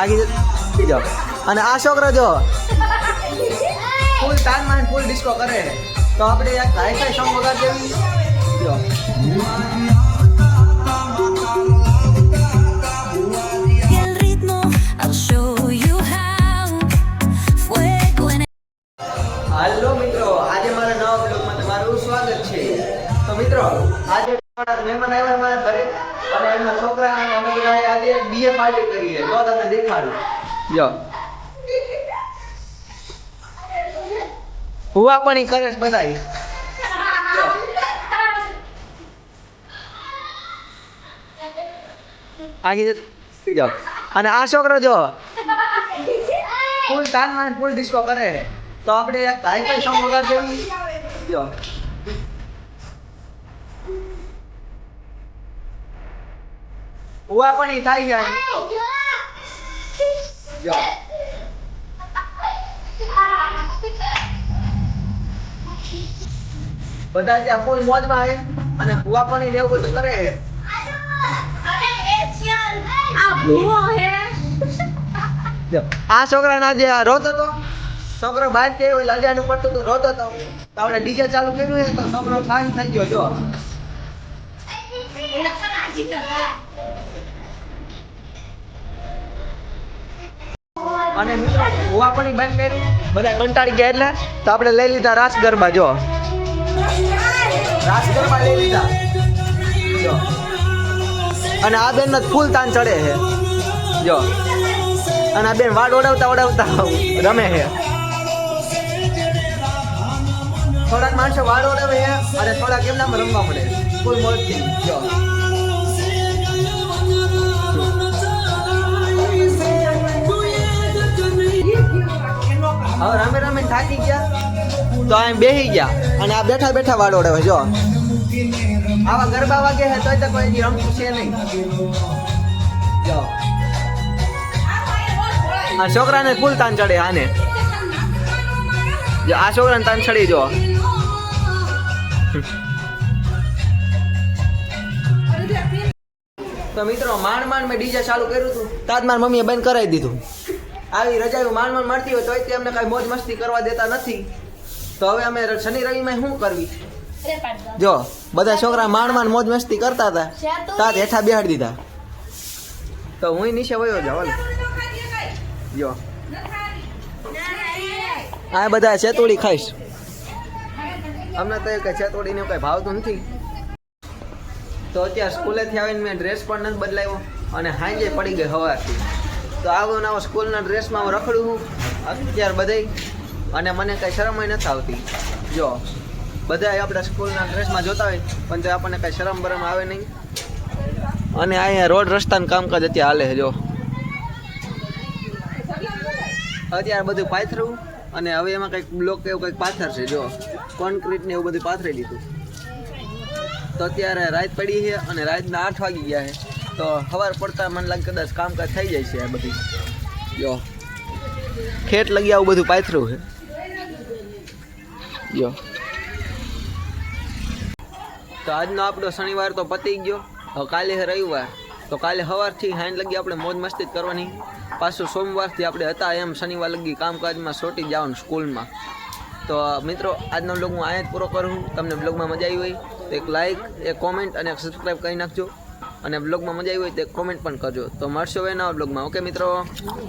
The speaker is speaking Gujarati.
આગી જો અને આ છોકરો જો ફૂલ તાન માન ફૂલ ડિસ્કો કરે. તો આપણે એક હાઈફાઈ સોંગ વગાડ દેવી. જો હાલો મિત્રો આજે મારા નવા બ્લોગમાં તમારું સ્વાગત છે. તો મિત્રો આજે મહેમાન આવ્યા મારા ઘરે અને એમના છોકરા અમે બધા આજે બીએ પાર્ટી કરીએ જો તમને દેખાડું. જો. હુવા પણ ઈ કરે બધાય જો. જો. અને આ છોકરો જો ફૂલ તાન માન ફૂલ ડિસ્કો કરે તો આપણે એક હાઈ ફાઈ સોંગ વગાડ જો. ઉવા પણ થાય જાય જો. બધા ત્યાં ફૂલ મોજમાં આવે અને ઉવા પણ એવું બધું કરે આ છોકરા ના જે રોતો હતો છોકરો બહાર કે હોય લાજાનું પડતું તો રોતો તો તો આપણે ડીજે ચાલુ કર્યું છે તો છોકરો થાય થઈ ગયો જો. અને મિત્રો ગોવા પણ બંધ કર્યું બધા કંટાળી ગયા એટલે, તો આપણે લઈ લીધા રાસ ગરબા, જો. રાસ ગરબા લઈ લીધા. જો. અને આ બેન ફૂલ તાન ચડે છે. જો. અને આ બેન વાડ ઓડાવતા ઓડાવતા રમે છે. થોડાક માણસો વાડ ઓડાવે છે, અને થોડાક એમનામાં રમવા પડે ફૂલ મોજથી, જો. થાકી ગયા, તો અહીં બેસી ગયા. અને આ બેઠા બેઠા વાડ ઓડાવે જો. આવા ગરબા વાગે છે તોય તો કોઈ રમતું છે નહીં. જો. આ છોકરાને ફૂલ તાન ચડે આને. જો, આ છોકરાને તાન ચડી, જો. તો મિત્રો, માંડ માંડ મેં ડીજે ચાલુ કર્યું હતું. તાજ મારી મમ્મીએ બંધ કરાવી દીધું. આવી રજાઓ માન માન મળતી હોય તોય તે અમને કાંઈ મોજ મસ્તી કરવા દેતા નથી. તો હવે અમે શનિ રવિમાં શું કરવી? જો બધા છોકરા માણ માણ મોજ મસ્તી કરતા હતા. તાત હેઠા બેહાડી દીધા. તો હું નીચે વયો જાવ. જો. આ બધા ચેતોડી ખાઈશ. અમને તો કઈ ચેતોડીને કઈ ભાવતું નથી. તો અત્યારે સ્કૂલેથી આવીને મેં ડ્રેસ પણ નથી બદલાવ્યો અને હાંજે પડી ગઈ હવારથી. તો આવો નવો સ્કૂલના ડ્રેસમાં હું રખડું છું. અત્યારે બધાય. અને મને કાંઈ શરમ નથી આવતી. જો, બધાય આપણા સ્કૂલના ડ્રેસમાં જોતા હોય, પણ તો આપણને કંઈ શરમ બરમ આવે નહીં. અને અહીંયા રોડ રસ્તાનું કામકાજ અત્યારે હાલે જો. અત્યારે બધું પાથરવું અને હવે એમાં કંઈક બ્લોક એવું કંઈક પાથર છે, જો. કોન્ક્રીટ ને એવું બધું પાથરી લીધું તો અત્યારે રાત પડી છે, અને રાતના આઠ વાગી ગયા છે. તો સવાર પડતા મને લાગે કદાચ કામકાજ થઈ જાય છે આ બધી. જો ખેત લગી આવું બધું પાથરું છે. જો તો આજનો આપણો શનિવાર તો પતી ગયો. હવે કાલે રવિવાર. તો કાલે સવારથી હાઈન લગી આપણે મોજ મસ્તી કરવાની. પાછું સોમવારથી આપણે હતા એમ શનિવાર લગી કામકાજમાં સોટી જવાનું સ્કૂલમાં. તો મિત્રો, આજનો બ્લોગ હું અહીંયા જ પૂરો કરું તમને બ્લોગમાં મજા આવી હોય તો એક લાઇક એક કોમેન્ટ અને એક સબસ્ક્રાઈબ કરી નાખજો. અને બ્લોગમાં મજા આવી હોય તો કોમેન્ટ પણ કરજો. તો મળશો હવે નવા બ્લોગમાં ઓકે મિત્રો?